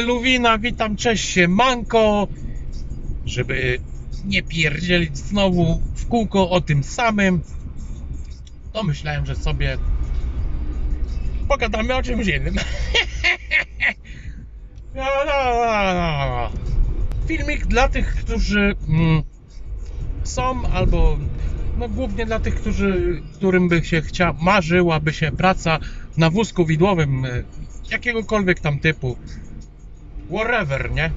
Luwina, witam, cześć manko, żeby nie pierdzielić znowu w kółko o tym samym, to myślałem, że sobie pogadamy o czymś innym. No, no, no. Filmik dla tych, którzy mm, są albo no głównie dla tych, którzy, którym by się chciała, marzyłaby się praca na wózku widłowym e, jakiegokolwiek tam typu. Whatever, nie?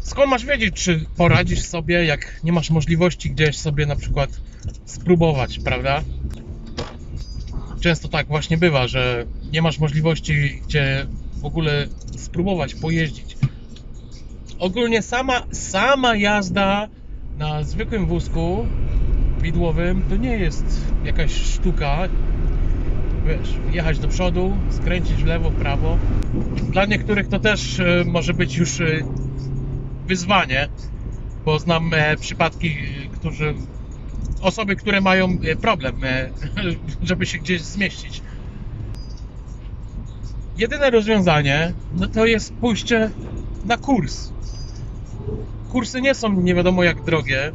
Skąd masz wiedzieć, czy poradzisz sobie, jak nie masz możliwości gdzieś sobie na przykład spróbować, prawda? Często tak właśnie bywa, że nie masz możliwości gdzie w ogóle spróbować pojeździć. Ogólnie sama, sama jazda na zwykłym wózku widłowym to nie jest jakaś sztuka. Wiesz, jechać do przodu, skręcić w lewo, w prawo. Dla niektórych to też e, może być już e, wyzwanie, bo znam e, przypadki, którzy osoby, które mają problem, żeby się gdzieś zmieścić. Jedyne rozwiązanie no to jest pójście na kurs. Kursy nie są nie wiadomo jak drogie,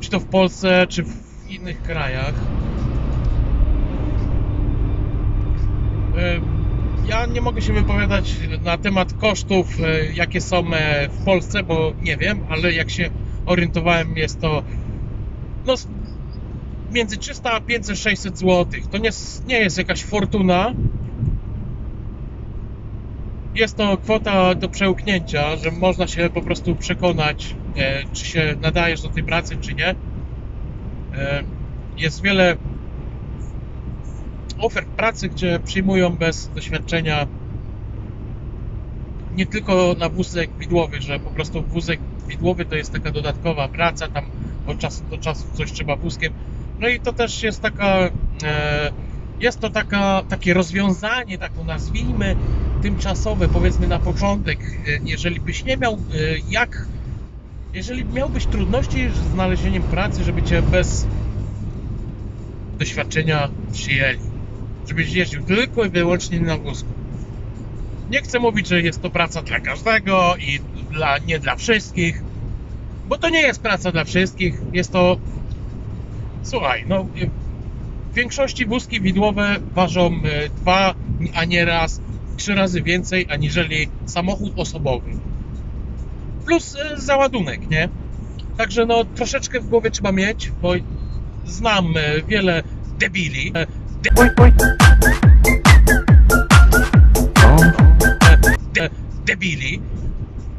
czy to w Polsce, czy w innych krajach. E, Ja nie mogę się wypowiadać na temat kosztów, e, jakie są e, w Polsce, bo nie wiem, ale jak się orientowałem, jest to no, między 300 a 500, 600 zł. To nie, nie jest jakaś fortuna. Jest to kwota do przełknięcia, że można się po prostu przekonać, e, czy się nadajesz do tej pracy, czy nie. E, jest wiele ofert pracy, gdzie przyjmują bez doświadczenia nie tylko na wózek widłowy, że po prostu wózek widłowy to jest taka dodatkowa praca, tam od czasu do czasu coś trzeba wózkiem. No i to też jest taka, e, jest to taka, takie rozwiązanie, taką nazwijmy, tymczasowe, powiedzmy na początek, e, jeżeli byś nie miał e, jak, jeżeli miałbyś trudności z znalezieniem pracy, żeby cię bez doświadczenia przyjęli, żebyś jeździł tylko i wyłącznie na wózku. Nie chcę mówić, że jest to praca dla każdego i dla, nie dla wszystkich, bo to nie jest praca dla wszystkich, jest to słuchaj, no w większości wózki widłowe ważą e, dwa, a nie raz, trzy razy więcej aniżeli samochód osobowy. Plus e, załadunek, nie? Także no troszeczkę w głowie trzeba mieć, bo znam e, wiele debili, de, debili,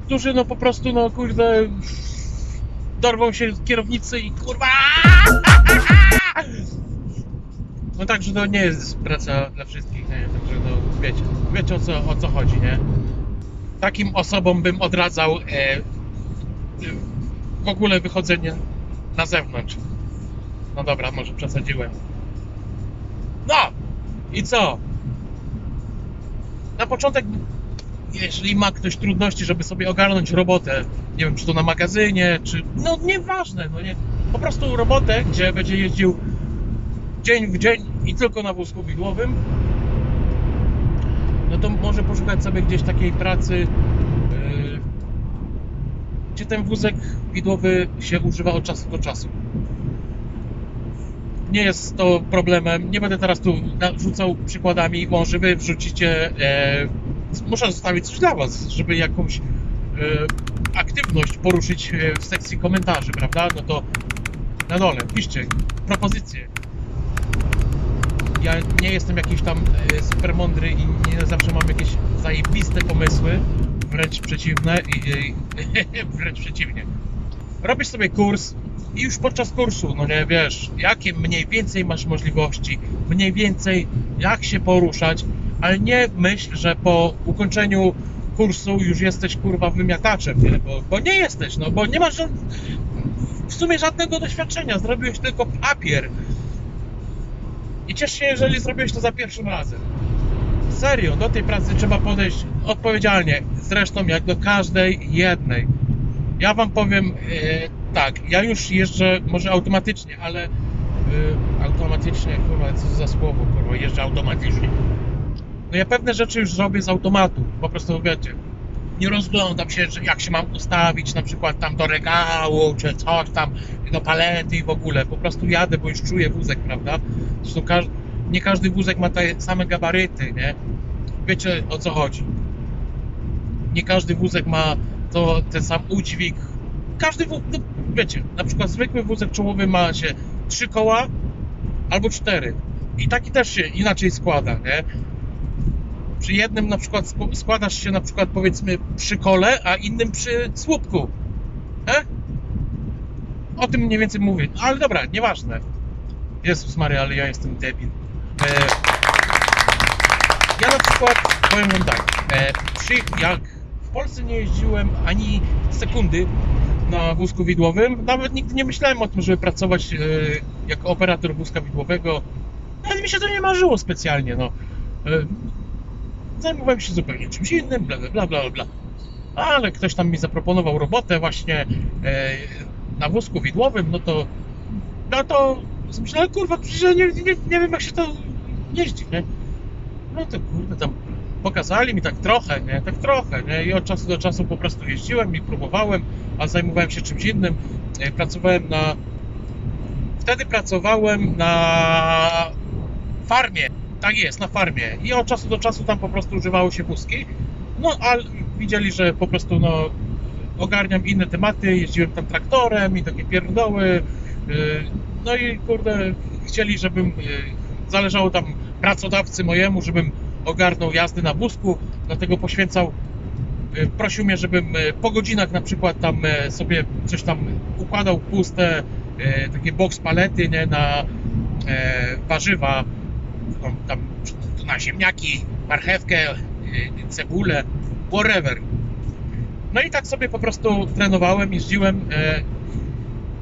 którzy no po prostu no kurde dorwą się kierownicy i kurwa no także to nie jest praca dla wszystkich, nie? Także no wiecie, wiecie o co, o co chodzi, nie? Takim osobom bym odradzał e, w ogóle wychodzenie na zewnątrz. No dobra, może przesadziłem. No! I co? Na początek, jeżeli ma ktoś trudności, żeby sobie ogarnąć robotę, nie wiem, czy to na magazynie, czy. No nieważne, no nie. Po prostu robotę, gdzie będzie jeździł dzień w dzień i tylko na wózku widłowym, no to może poszukać sobie gdzieś takiej pracy, yy, gdzie ten wózek widłowy się używa od czasu do czasu. Nie jest to problemem. Nie będę teraz tu rzucał przykładami, może wy wrzucicie. E, muszę zostawić coś dla was, żeby jakąś e, aktywność poruszyć e, w sekcji komentarzy, prawda? No to na dole piszcie propozycje. Ja nie jestem jakiś tam e, super mądry i nie zawsze mam jakieś zajebiste pomysły, wręcz przeciwne i, i wręcz przeciwnie. Robisz sobie kurs i już podczas kursu, no nie wiesz, jakie mniej więcej masz możliwości, mniej więcej jak się poruszać, ale nie myśl, że po ukończeniu kursu już jesteś kurwa wymiataczem, nie? Bo, bo nie jesteś, no bo nie masz w sumie żadnego doświadczenia, zrobiłeś tylko papier. I ciesz się, jeżeli zrobiłeś to za pierwszym razem. Serio, do tej pracy trzeba podejść odpowiedzialnie, zresztą jak do każdej jednej. Ja wam powiem e, tak, ja już jeżdżę może automatycznie, ale e, automatycznie, kurwa, co za słowo, kurwa, jeżdżę automatycznie. No ja pewne rzeczy już robię z automatu, po prostu wiecie, nie rozglądam się, że jak się mam ustawić na przykład tam do regału, czy coś tam, do palety i w ogóle. Po prostu jadę, bo już czuję wózek, prawda? Zresztą nie każdy wózek ma te same gabaryty, nie? Wiecie o co chodzi. Nie każdy wózek ma to ten sam udźwig. Każdy wózek, no, wiecie, na przykład zwykły wózek czołowy ma się trzy koła albo cztery. I taki też się inaczej składa, nie? Przy jednym na przykład sk- składasz się na przykład powiedzmy przy kole, a innym przy słupku. E? O tym mniej więcej mówię. Ale dobra, nieważne. Jezus Maria, ale ja jestem debil. E, ja na przykład powiem wam tak. E, przy, jak w Polsce nie jeździłem ani sekundy na wózku widłowym, nawet nigdy nie myślałem o tym, żeby pracować e, jako operator wózka widłowego. Ale mi się to nie marzyło specjalnie, no. E, zajmowałem się zupełnie czymś innym, bla, bla, bla, bla. Ale ktoś tam mi zaproponował robotę właśnie e, na wózku widłowym, no to no to myślałem, kurwa, ja nie, nie, nie wiem jak się to jeździ, nie? No to kurde, tam pokazali mi tak trochę, nie? Tak trochę, nie? I od czasu do czasu po prostu jeździłem i próbowałem, a zajmowałem się czymś innym. E, Pracowałem na... Wtedy pracowałem na farmie. Tak jest, na farmie. I od czasu do czasu tam po prostu używało się wózki. No, ale widzieli, że po prostu no ogarniam inne tematy, jeździłem tam traktorem i takie pierdoły. Yy, No i kurde, chcieli, żebym, yy, zależało tam pracodawcy mojemu, żebym ogarnął jazdy na wózku, dlatego poświęcał, prosił mnie, żebym yy, po godzinach na przykład tam yy, sobie coś tam układał puste, takie box palety, nie, na warzywa, tam, na ziemniaki, marchewkę, cebulę, whatever. No i tak sobie po prostu trenowałem, jeździłem e,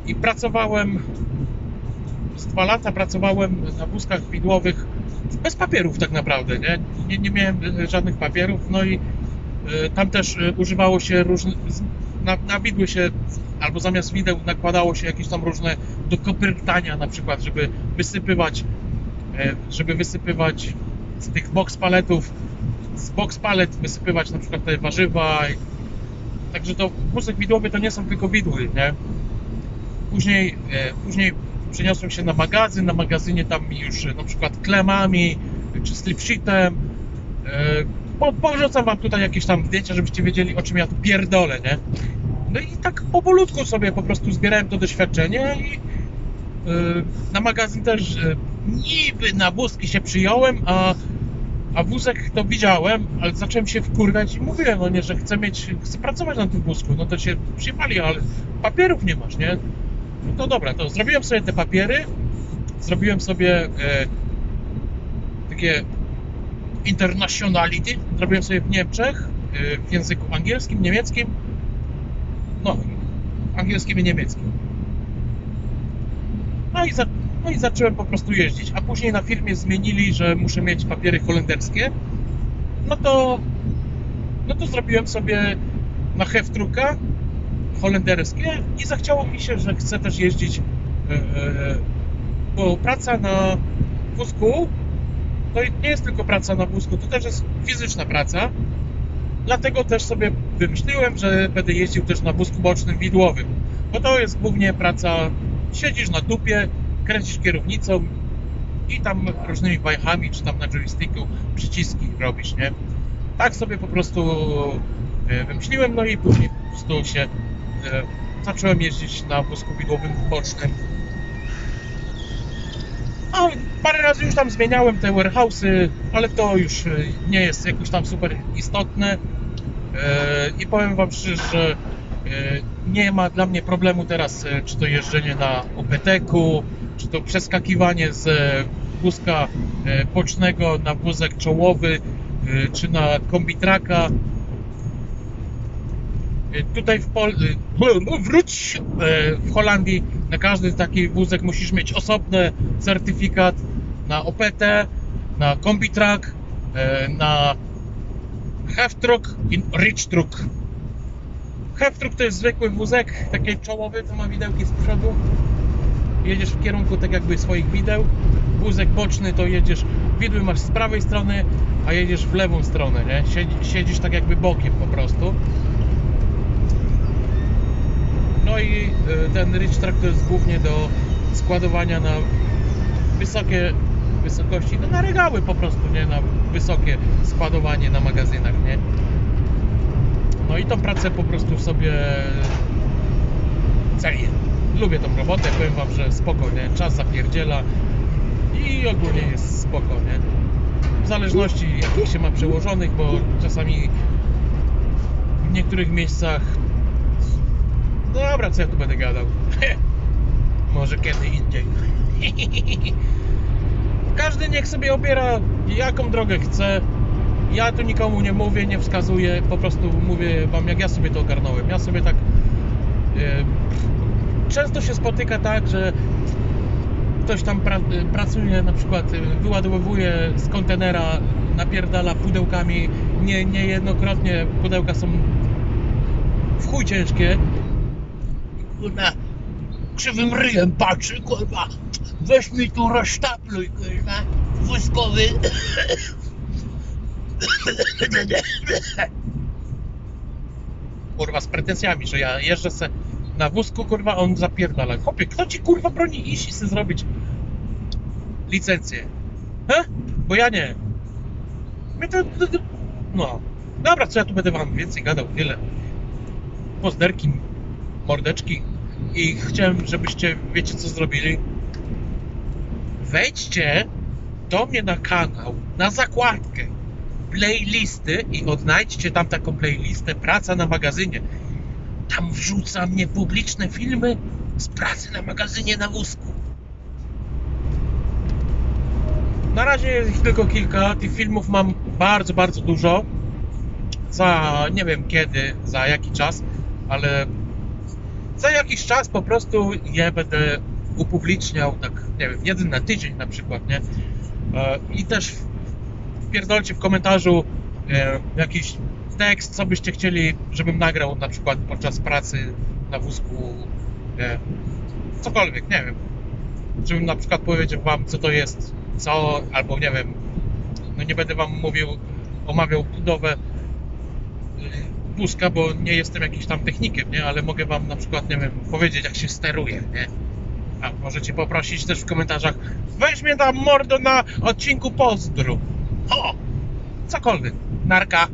i pracowałem. Z dwa lata pracowałem na wózkach widłowych bez papierów tak naprawdę, nie? Nie, nie miałem e, żadnych papierów, no i e, tam też e, używało się różnych, na, na widły się, albo zamiast wideł nakładało się jakieś tam różne do kopyrtania na przykład, żeby wysypywać, e, żeby wysypywać z tych box paletów, z box palet wysypywać na przykład te warzywa Także to wózek widłowy to nie są tylko widły, nie? Później, e, później przeniosłem się na magazyn, na magazynie tam już e, na przykład klemami czy slip sheetem. E, po, porzucam wam tutaj jakieś tam zdjęcia, żebyście wiedzieli o czym ja tu pierdolę, nie? No i tak powolutku sobie po prostu zbierałem to doświadczenie i e, na magazyn też e, niby na wózki się przyjąłem, a a wózek to widziałem, ale zacząłem się wkurwiać i mówiłem, no nie, że chcę mieć, chcę pracować na tym wózku. No to się przyjmali, ale papierów nie masz, nie? No to dobra, to zrobiłem sobie te papiery, zrobiłem sobie e, takie internationality, zrobiłem sobie w Niemczech, e, w języku angielskim, niemieckim, no, angielskim i niemieckim. No i, za, no i zacząłem po prostu jeździć. A później na firmie zmienili, że muszę mieć papiery holenderskie. No to, no to zrobiłem sobie na Heftruka holenderskie i zachciało mi się, że chcę też jeździć, e, e, bo praca na wózku to nie jest tylko praca na wózku, to też jest fizyczna praca. Dlatego też sobie wymyśliłem, że będę jeździł też na wózku bocznym widłowym, bo to jest głównie praca, siedzisz na dupie, kręcisz kierownicą i tam różnymi wajchami, czy tam na joysticku przyciski robisz, nie? Tak sobie po prostu e, wymyśliłem, no i później po prostu się e, zacząłem jeździć na wózku widłowym bocznym. A parę razy już tam zmieniałem te warehouse'y, ale to już e, nie jest jakoś tam super istotne. E, I powiem Wam szczerze, że e, nie ma dla mnie problemu teraz, czy to jeżdżenie na OPT-ku, czy to przeskakiwanie z wózka bocznego na wózek czołowy, czy na kombitraka. Tutaj w Pol... e, wróć w Holandii na każdy taki wózek musisz mieć osobny certyfikat na OPT, na kombitrak, e, na Heftruck i Richtruck. Heftruck to jest zwykły wózek, taki czołowy, co ma widełki z przodu. Jedziesz w kierunku tak jakby swoich wideł. wózek boczny, to jedziesz, widły masz z prawej strony, a jedziesz w lewą stronę, nie? Siedzi- Siedzisz tak jakby bokiem po prostu. No i y, ten Rich Truck to jest głównie do składowania na wysokie wysokości, no na regały po prostu, nie? Na wysokie składowanie na magazynach, nie? No i tą pracę po prostu sobie cenię. Lubię tą robotę, powiem wam, że spoko, nie? Czas zapierdziela i ogólnie jest spoko, nie? W zależności jakich się ma przełożonych, bo czasami w niektórych miejscach no dobra, co ja tu będę gadał? Może kiedy indziej. Każdy niech sobie obiera jaką drogę chce. Ja tu nikomu nie mówię, nie wskazuję, po prostu mówię wam jak ja sobie to ogarnąłem. Ja sobie tak e, często się spotyka tak, że ktoś tam pra, pracuje, na przykład e, wyładowuje z kontenera, napierdala pudełkami. Nie, niejednokrotnie pudełka są w chuj ciężkie. kurwa, krzywym ryjem patrzy, kurwa, weź mi tu rozsztapluj, kurwa, wózkowy. kurwa z pretensjami, że ja jeżdżę se na wózku, kurwa, on zapierdala. Chłopie, kto ci kurwa broni iść i sobie zrobić licencję? He? Bo ja nie. My to, to, to, no. Dobra, co ja tu będę wam więcej gadał, tyle. Pozderki, mordeczki i chciałem, żebyście, wiecie co zrobili? Wejdźcie do mnie na kanał, na zakładkę playlisty i odnajdźcie tam taką playlistę Praca na magazynie. Tam wrzucam niepubliczne filmy z pracy na magazynie na wózku. Na razie jest ich tylko kilka. Tych filmów mam bardzo, bardzo dużo. Za nie wiem kiedy, za jaki czas, ale za jakiś czas po prostu je będę upubliczniał, tak nie wiem, jeden na tydzień na przykład, nie? E, I też wpierdolcie w komentarzu e, jakiś tekst, co byście chcieli, żebym nagrał na przykład podczas pracy na wózku, e, cokolwiek, nie wiem. Żebym na przykład powiedział wam, co to jest, co, albo nie wiem, no nie będę wam mówił, omawiał budowę e, wózka, bo nie jestem jakimś tam technikiem, nie, ale mogę wam na przykład, nie wiem, powiedzieć, jak się steruje, nie. A możecie poprosić też w komentarzach, weź mnie tam mordo na odcinku pozdru. O! Cokolwiek. Narka.